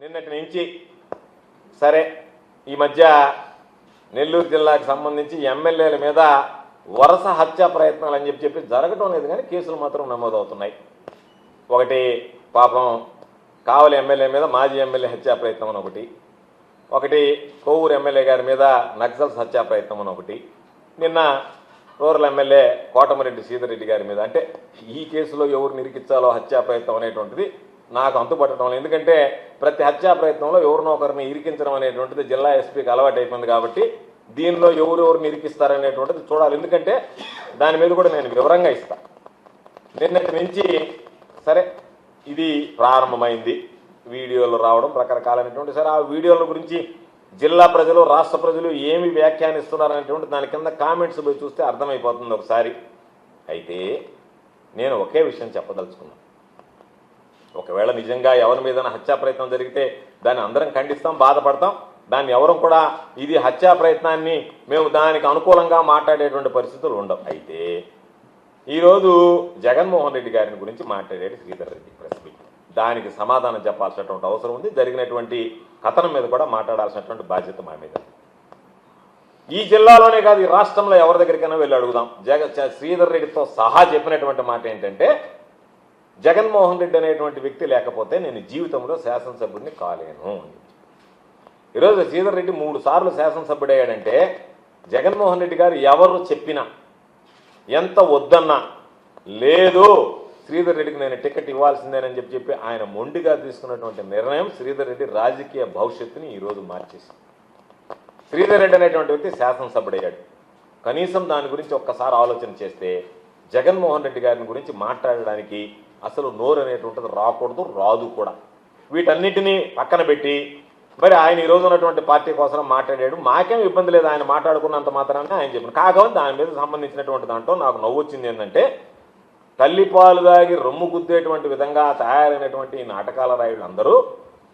నిన్నటి నుంచి సరే ఈ మధ్య నెల్లూరు జిల్లాకు సంబంధించి ఎమ్మెల్యేల మీద వరుస హత్యా ప్రయత్నాలు అని చెప్పి చెప్పి జరగటం లేదు కానీ కేసులు మాత్రం నమోదవుతున్నాయి. ఒకటి పాపం కావలి ఎమ్మెల్యే మీద మాజీ ఎమ్మెల్యే హత్యా ప్రయత్నం అని ఒకటి ఒకటి కోవూరు ఎమ్మెల్యే గారి మీద నక్సల్స్ హత్యా ప్రయత్నం అని ఒకటి నిన్న రూరల్ ఎమ్మెల్యే కోటమిరెడ్డి సీతారెడ్డి గారి మీద అంటే ఈ కేసులో ఎవరు నిరికించాలో హత్యా ప్రయత్నం అనేటువంటిది నాకు అంతుపట్టడం లేదు ఎందుకంటే ప్రతి హత్యా ప్రయత్నంలో ఎవరినో ఒకరిని ఇరికించడం అనేటువంటిది జిల్లా ఎస్పీకి అలవాటు అయిపోయింది కాబట్టి దీనిలో ఎవరెవరిని ఇరికిస్తారనేటువంటిది చూడాలి. ఎందుకంటే దాని మీద కూడా నేను వివరంగా ఇస్తాను నిన్నటి నుంచి సరే ఇది ప్రారంభమైంది. వీడియోలు రావడం రకరకాలైనటువంటి సరే ఆ వీడియోల గురించి జిల్లా ప్రజలు రాష్ట్ర ప్రజలు ఏమి వ్యాఖ్యానిస్తున్నారు అనేటువంటి దాని కింద కామెంట్స్ పోయి చూస్తే అర్థమైపోతుంది ఒకసారి. అయితే నేను ఒకే విషయం చెప్పదలుచుకున్నాను ఒకవేళ నిజంగా ఎవరి మీద హత్యా ప్రయత్నం జరిగితే దాన్ని అందరం ఖండిస్తాం బాధపడతాం. దాన్ని ఎవరం కూడా ఇది హత్యా ప్రయత్నాన్ని మేము దానికి అనుకూలంగా మాట్లాడేటువంటి పరిస్థితులు ఉండవు. అయితే ఈరోజు జగన్మోహన్ రెడ్డి గారిని గురించి మాట్లాడేది శ్రీధర్ రెడ్డి ప్రెస్ దానికి సమాధానం చెప్పాల్సినటువంటి అవసరం ఉంది. జరిగినటువంటి కథనం మీద కూడా మాట్లాడాల్సినటువంటి బాధ్యత మా మీద ఈ జిల్లాలోనే కాదు ఈ రాష్ట్రంలో ఎవరి దగ్గరికైనా వెళ్ళి అడుగుదాం. జగ శ్రీధర్ రెడ్డితో సహా చెప్పినటువంటి మాట ఏంటంటే జగన్మోహన్ రెడ్డి అనేటువంటి వ్యక్తి లేకపోతే నేను జీవితంలో శాసనసభ్యుడిని కాలేను అని ఈరోజు శ్రీధర్ రెడ్డి మూడు సార్లు శాసనసభ్యుడయ్యాడంటే జగన్మోహన్ రెడ్డి గారు ఎవరు చెప్పినా ఎంత వద్దన్నా లేదు శ్రీధర్ రెడ్డికి నేను టికెట్ ఇవ్వాల్సిందేనని చెప్పి చెప్పి ఆయన మొండిగా తీసుకున్నటువంటి నిర్ణయం శ్రీధర్ రెడ్డి రాజకీయ భవిష్యత్తుని ఈరోజు మార్చేసింది. శ్రీధర్ రెడ్డి అనేటువంటి వ్యక్తి శాసనసభ్యుడయ్యాడు. కనీసం దాని గురించి ఒక్కసారి ఆలోచన చేస్తే జగన్మోహన్ రెడ్డి గారిని గురించి మాట్లాడడానికి అసలు నోరు అనేటువంటిది రాకూడదు రాదు కూడా. వీటన్నిటినీ పక్కన పెట్టి మరి ఆయన ఈ ఉన్నటువంటి పార్టీ కోసం మాట్లాడాడు. మాకేం ఇబ్బంది లేదు ఆయన మాట్లాడుకున్నంత మాత్రాన్ని ఆయన చెప్పిన. కాకపోతే దాని మీద సంబంధించినటువంటి దాంట్లో నాకు నవ్వు వచ్చింది ఏంటంటే తల్లిపాలు దాగి రొమ్ము గుద్దేటువంటి విధంగా తయారైనటువంటి ఈ నాటకాల రాయుడు అందరూ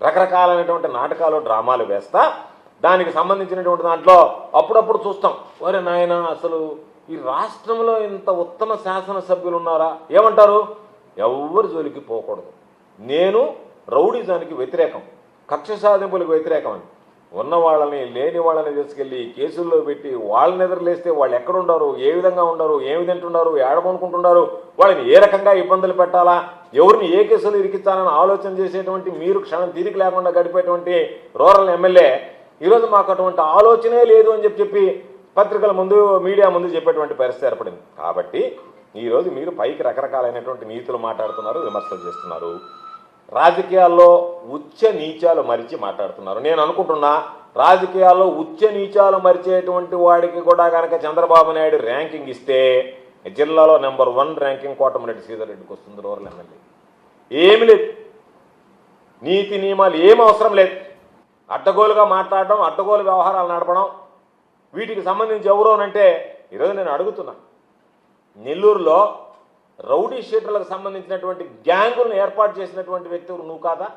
రకరకాలైనటువంటి నాటకాలు డ్రామాలు వేస్తా దానికి సంబంధించినటువంటి దాంట్లో అప్పుడప్పుడు చూస్తాం. ఒరే నాయన అసలు ఈ రాష్ట్రంలో ఇంత ఉత్తమ శాసనసభ్యులు ఉన్నారా? ఏమంటారు? ఎవ్వరి జోలికి పోకూడదు. నేను రౌడీజానికి వ్యతిరేకం కక్ష సాధింపులకు వ్యతిరేకం అని. ఉన్న వాళ్ళని లేని వాళ్ళని తీసుకెళ్ళి కేసుల్లో పెట్టి వాళ్ళని ఎదురులేస్తే వాళ్ళు ఎక్కడుండారు ఏ విధంగా ఉండరు ఏమి తింటున్నారు ఏడమనుకుంటున్నారు వాళ్ళని ఏ రకంగా ఇబ్బందులు పెట్టాలా ఎవరిని ఏ కేసులు ఇరికించాలని ఆలోచన చేసేటువంటి మీరు క్షణం తీరిక లేకుండా గడిపేటువంటి రూరల్ ఎమ్మెల్యే ఈరోజు మాకు అటువంటి ఆలోచనే లేదు అని చెప్పి చెప్పి పత్రికల ముందు మీడియా ముందు చెప్పేటువంటి పరిస్థితి ఏర్పడింది. కాబట్టి ఈరోజు మీరు పైకి రకరకాలైనటువంటి నీతులు మాట్లాడుతున్నారు విమర్శలు చేస్తున్నారు. రాజకీయాల్లో ఉచ్చ నీచాలు మరిచి మాట్లాడుతున్నారు. నేను అనుకుంటున్నా రాజకీయాల్లో ఉచ్చ నీచాలు మరిచేటువంటి వాడికి కూడా కనుక చంద్రబాబు నాయుడు ర్యాంకింగ్ ఇస్తే జిల్లాలో నెంబర్ వన్ ర్యాంకింగ్ కోటమిరెడ్డి సీతారెడ్డికి రెడ్డికి వస్తుంది రూరల్ ఎమ్మెల్యే. ఏమి లేదు. నీతి నియమాలు ఏమి అవసరం లేదు. అడ్డగోలుగా మాట్లాడడం అడ్డగోలు వ్యవహారాలు నడపడం వీటికి సంబంధించి ఎవరోనంటే ఈరోజు నేను అడుగుతున్నా. నెల్లూరులో రౌడీ షీటర్లకు సంబంధించినటువంటి గ్యాంగులను ఏర్పాటు చేసినటువంటి వ్యక్తులు నువ్వు కాదా?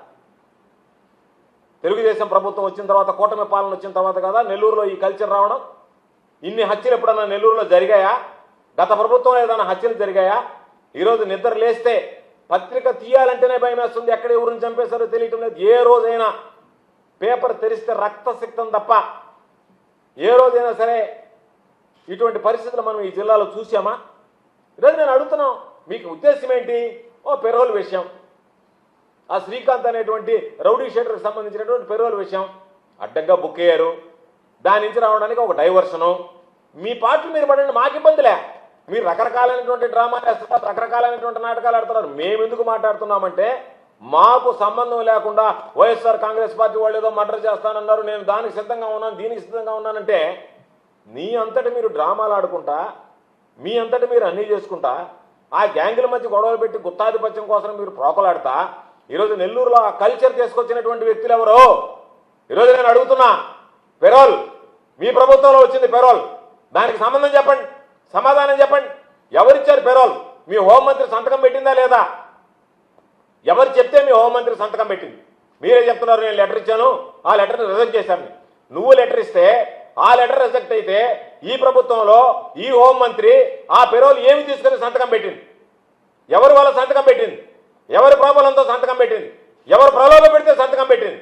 తెలుగుదేశం ప్రభుత్వం వచ్చిన తర్వాత కూటమి పాలన వచ్చిన తర్వాత కదా? నెల్లూరులో ఈ కల్చర్ రావడం? ఇన్ని హత్యలు ఎప్పుడన్నా నెల్లూరులో జరిగాయా? గత ప్రభుత్వంలో ఏదైనా హత్యలు జరిగాయా? ఈరోజు నిద్ర లేస్తే పత్రిక తీయాలంటేనే భయం వేస్తుంది. ఎక్కడ ఎవరిని చంపేశారో తెలియటం లేదు. ఏ రోజైనా పేపర్ తెరిస్తే రక్తసిక్తం తప్ప ఏ రోజైనా సరే ఇటువంటి పరిస్థితులు మనం ఈ జిల్లాలో చూసామా ఈరోజు నేను అడుగుతున్నాం మీకు ఉద్దేశం ఏంటి? ఓ పెరోల్ విషయం. ఆ శ్రీకాంత్ అనేటువంటి రౌడీ షేటర్కి సంబంధించినటువంటి పెరోల్ విషయం. అడ్డంగా బుక్ అయ్యారు. దాని నుంచి రావడానికి ఒక డైవర్షను మీ పార్టీ మీరు పడండి మాకు ఇబ్బందిలే. మీరు రకరకాలైనటువంటి డ్రామాలు వేస్తున్నారు రకరకాలైనటువంటి నాటకాలు ఆడుతున్నారు. మేము ఎందుకు మాట్లాడుతున్నామంటే మాకు సంబంధం లేకుండా వైఎస్ఆర్ కాంగ్రెస్ పార్టీ వాళ్ళు ఏదో మర్డర్ చేస్తానన్నారు నేను దానికి సిద్ధంగా ఉన్నాను దీనికి సిద్ధంగా ఉన్నానంటే నీ అంతటి మీరు డ్రామాలు ఆడుకుంటా మీ అంతటి మీరు అన్నీ చేసుకుంటా ఆ గ్యాంగుల మధ్య గొడవలు పెట్టి గుత్తాధిపత్యం కోసం మీరు ప్రోకలాడతా ఈరోజు నెల్లూరులో ఆ కల్చర్ తీసుకొచ్చినటువంటి వ్యక్తులు ఎవరు? ఈరోజు నేను అడుగుతున్నా పెరోల్ మీ ప్రభుత్వంలో వచ్చింది పెరోల్. దానికి సంబంధం చెప్పండి సమాధానం చెప్పండి. ఎవరిచ్చారు పెరోల్? మీ హోంమంత్రి సంతకం పెట్టిందా లేదా? ఎవరు చెప్తే మీ హోంమంత్రి సంతకం పెట్టింది? మీరే చెప్తున్నారు నేను లెటర్ ఇచ్చాను ఆ లెటర్ని రిజెక్ట్ చేశాను. నువ్వు లెటర్ ఇస్తే ఆ లెటర్ రిజెక్ట్ అయితే ఈ ప్రభుత్వంలో ఈ హోంమంత్రి ఆ పెరోల్ ఏమి తీసుకుని సంతకం పెట్టింది? ఎవరి వాళ్ళ సంతకం పెట్టింది? ఎవరి ప్రాబలంతో సంతకం పెట్టింది? ఎవరు ప్రలోభ పెడితే సంతకం పెట్టింది?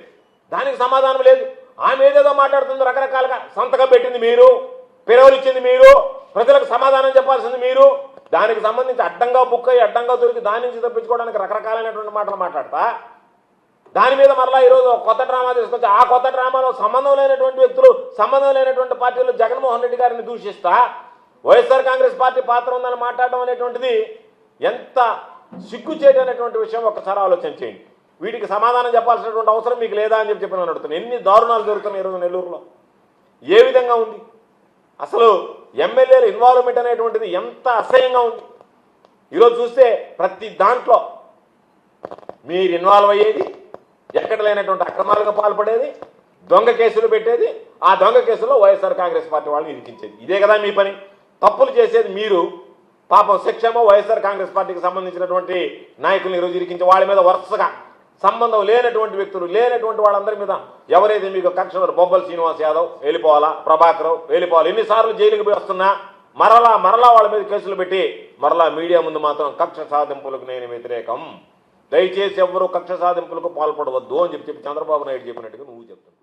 దానికి సమాధానం లేదు. ఆమె ఏదేదో మాట్లాడుతుందో రకరకాలుగా సంతకం పెట్టింది మీరు పిరవలు ఇచ్చింది మీరు ప్రజలకు సమాధానం చెప్పాల్సింది మీరు. దానికి సంబంధించి అడ్డంగా బుక్ అయ్యి అడ్డంగా దొరికి దాని నుంచి తప్పించుకోవడానికి రకరకాలైనటువంటి మాటలు మాట్లాడతా. దాని మీద మరలా ఈరోజు కొత్త డ్రామా తీసుకొచ్చి ఆ కొత్త డ్రామాలో సంబంధం లేనటువంటి వ్యక్తులు సంబంధం లేనటువంటి పార్టీలు జగన్మోహన్ రెడ్డి గారిని దూషిస్తా వైఎస్ఆర్ కాంగ్రెస్ పార్టీ పాత్ర ఉందని మాట్లాడడం అనేటువంటిది ఎంత సిగ్గు చేయటనేటువంటి విషయం ఒక్కసారి ఆలోచన చేయండి. వీటికి సమాధానం చెప్పాల్సినటువంటి అవసరం మీకు లేదా అని చెప్పి చెప్పి నేను అడుగుతున్నాను ఎన్ని దారుణాలు జరుగుతున్నాయి ఈరోజు నెల్లూరులో? ఏ విధంగా ఉంది? అసలు ఎమ్మెల్యేల ఇన్వాల్వ్మెంట్ అనేటువంటిది ఎంత అసహ్యంగా ఉంది? ఈరోజు చూస్తే ప్రతి దాంట్లో మీరు ఇన్వాల్వ్ అయ్యేది ఎక్కడ అక్రమాలకు పాల్పడేది దొంగ కేసులు పెట్టేది ఆ దొంగ కేసులో వైఎస్ఆర్ కాంగ్రెస్ పార్టీ వాళ్ళని ఇరికించేది. ఇదే కదా మీ పని. తప్పులు చేసేది మీరు. పాపం శిక్షమో వైఎస్ఆర్ కాంగ్రెస్ పార్టీకి సంబంధించినటువంటి నాయకులను ఈరోజు ఇరికించి వాళ్ళ మీద వరుసగా సంబంధం లేనటువంటి వ్యక్తులు లేనటువంటి వాళ్ళందరి మీద ఎవరైతే మీకు కక్షలు బొబ్బల శ్రీనివాస్ యాదవ్ వెళ్ళిపోవాలా ప్రభాకర్ వెళ్ళిపోవాలి ఎన్నిసార్లు జైలుకి పోయి వస్తున్నా మరలా మరలా వాళ్ళ మీద కేసులు పెట్టి మరలా మీడియా ముందు మాత్రం కక్ష సాధింపులకు నేను వ్యతిరేకం. దయచేసి ఎవరు కక్ష సాధింపులకు పాల్పడవద్దు అని చెప్పి చెప్పి చంద్రబాబు నాయుడు చెప్పినట్టుగా నువ్వు చెప్తున్నావు.